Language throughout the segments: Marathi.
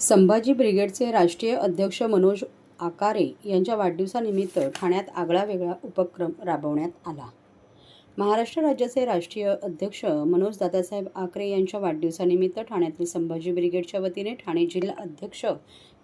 संभाजी ब्रिगेडचे राष्ट्रीय अध्यक्ष मनोज आकारे यांच्या वाढदिवसानिमित्त ठाण्यात आगळा वेगळा उपक्रम राबवण्यात आला. महाराष्ट्र राज्याचे राष्ट्रीय अध्यक्ष मनोज दादासाहेब आकरे यांच्या वाढदिवसानिमित्त ठाण्यातील संभाजी ब्रिगेडच्या वतीने ठाणे जिल्हा अध्यक्ष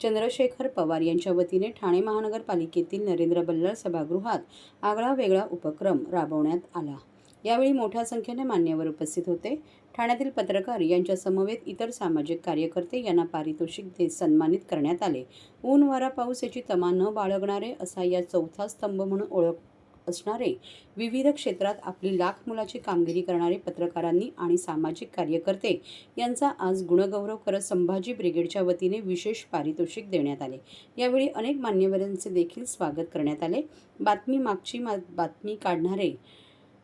चंद्रशेखर पवार यांच्या वतीने ठाणे महानगरपालिकेतील नरेंद्र बल्लाळ सभागृहात आगळा वेगळा उपक्रम राबवण्यात आला. यावेळी मोठ्या संख्येने मान्यवर उपस्थित होते. ठाण्यातील पत्रकार यांच्या समवेत इतर सामाजिक कार्यकर्ते यांना पारितोषिक देत सन्मानित करण्यात आले. ऊन वारा पाऊस याची तमा न बाळगणारे असा या चौथा स्तंभ म्हणून ओळख असणारे विविध क्षेत्रात आपली लाख मुलाची कामगिरी करणारे पत्रकारांनी आणि सामाजिक कार्यकर्ते यांचा आज गुणगौरव करत संभाजी ब्रिगेडच्या वतीने विशेष पारितोषिक देण्यात आले. यावेळी अनेक मान्यवरांचे देखील स्वागत करण्यात आले. बातमी मागची मा बातमी काढणारे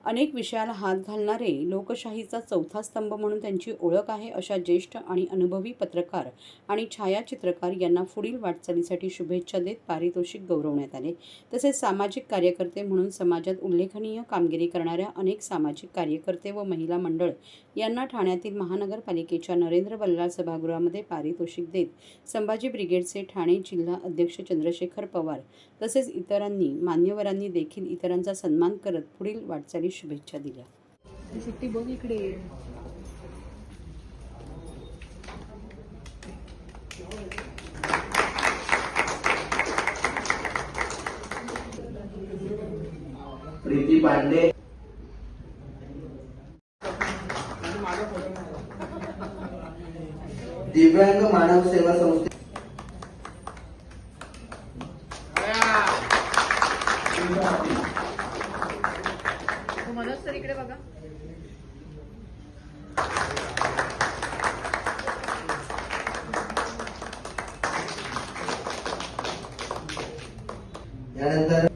अनेक विषयाला हात घालणारे लोकशाहीचा चौथा स्तंभ म्हणून त्यांची ओळख आहे अशा ज्येष्ठ आणि अनुभवी पत्रकार आणि छायाचित्रकार यांना पुढील वाटचालीसाठी शुभेच्छा देत पारितोषिक गौरवण्यात आले. तसेच सामाजिक कार्यकर्ते म्हणून समाजात उल्लेखनीय कामगिरी करणाऱ्या अनेक सामाजिक कार्यकर्ते व महिला मंडळ यांना ठाण्यातील महानगरपालिकेच्या नरेंद्र बल्लाळ सभागृहामध्ये पारितोषिक देत संभाजी ब्रिगेडचे ठाणे जिल्हा अध्यक्ष चंद्रशेखर पवार तसेच इतरांनी मान्यवरांनी देखील इतरांचा सन्मान करत पुढील वाटचाली शुभेच्छा दिल्या. सुट्टी बघ इकडे. प्रीती पांडे. दिव्यांग मानव सेवा संस्थे. मनोज सर इकडे बघा. यानंतर